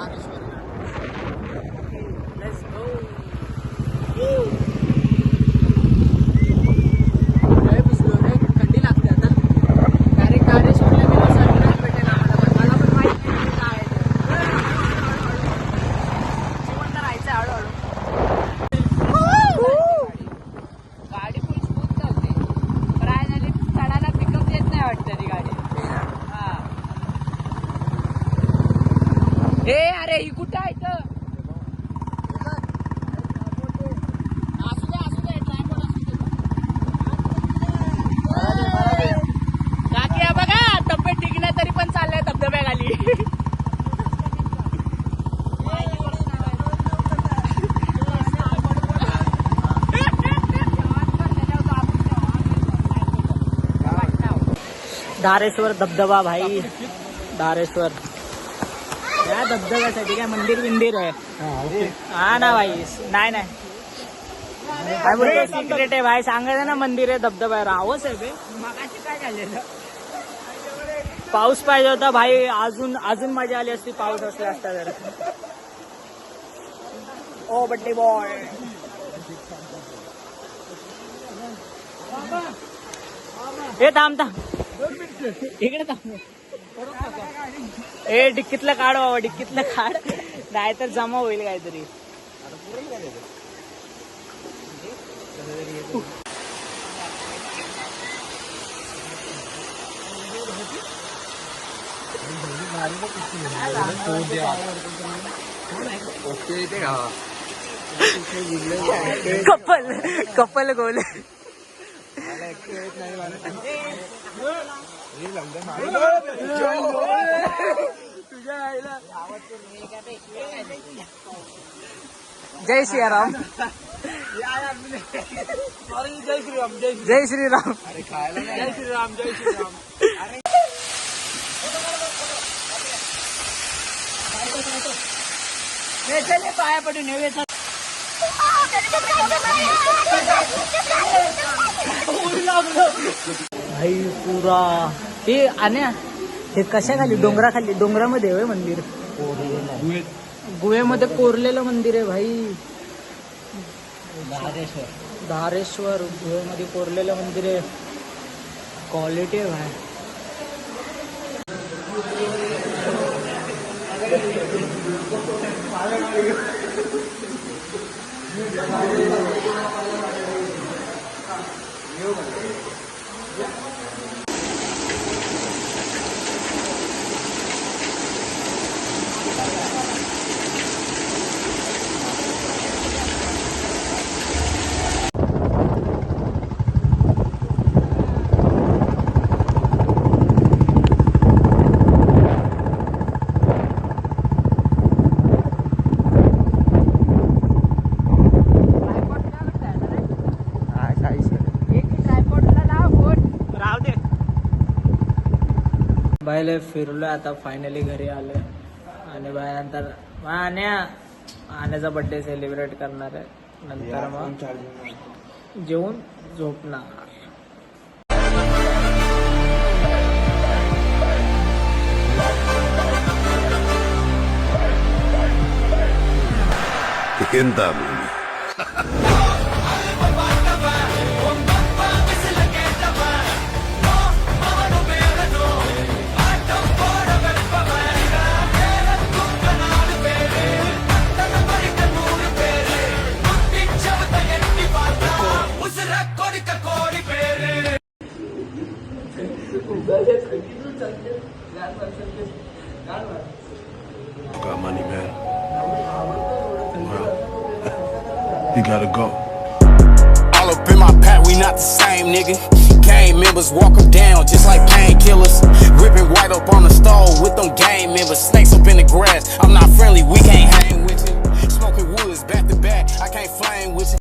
honest with you. ए अरे ही कुठं आहे तर असू असू दे ट्रायपॉड असू दे काकी बघा तब्येत ठीक नाही तरी पण चाललंय धबधब्याखाली धारेश्वर धबधबा भाई धारेश्वर या धबधब्यासाठी काय मंदिर बिंदिर आहे. हा ना भाई नाही नाही. काय बोलतो सिक्रेट आहे भाई सांगायचं ना मंदिर आहे धबधबा आहे. रावच आहे बे. मगाशी काय झालेलं? पाऊस पाहिजे होता भाई अजून अजून मजा आली असती पाऊस असला असता तर. ओ बड्डे बॉय. हे थांब थांब. इकडे थांब. ए डिक्कीतलं काढ बाबा डिक्कीतलं काढ. नाही तर जमा होईल काहीतरी. Couple couple goal. जय श्रीराम जय श्रीराम। जय जय श्रीराम जय श्रीराम जय श्रीराम हे पाया पडून हे भाई पुरा. हे आण्या हे कशा खाली? डोंगरामध्ये होय मंदिर? गुहेमध्ये कोरलेलं मंदिर आहे भाई. धारेश्वर. गुहेमध्ये कोरलेलं मंदिर आहे. क्वालिटी आहे भाई. Yeah. बायले फिरलोय आता फायनली घरी आलोय. आणि बायानंतर आण्या आण्याचा बर्थडे सेलिब्रेट करणार आहे. नंतर मग जेवून झोपणार. Entra, Got money, man. Well, you gotta go. All up in my pack, we not the same, nigga. Gang members walk 'em down just like painkillers. Ripping white up on the stove with them gang members. Snakes up in the grass. I'm not friendly, we can't hang with you. Smoking woods back to back, I can't flame with you.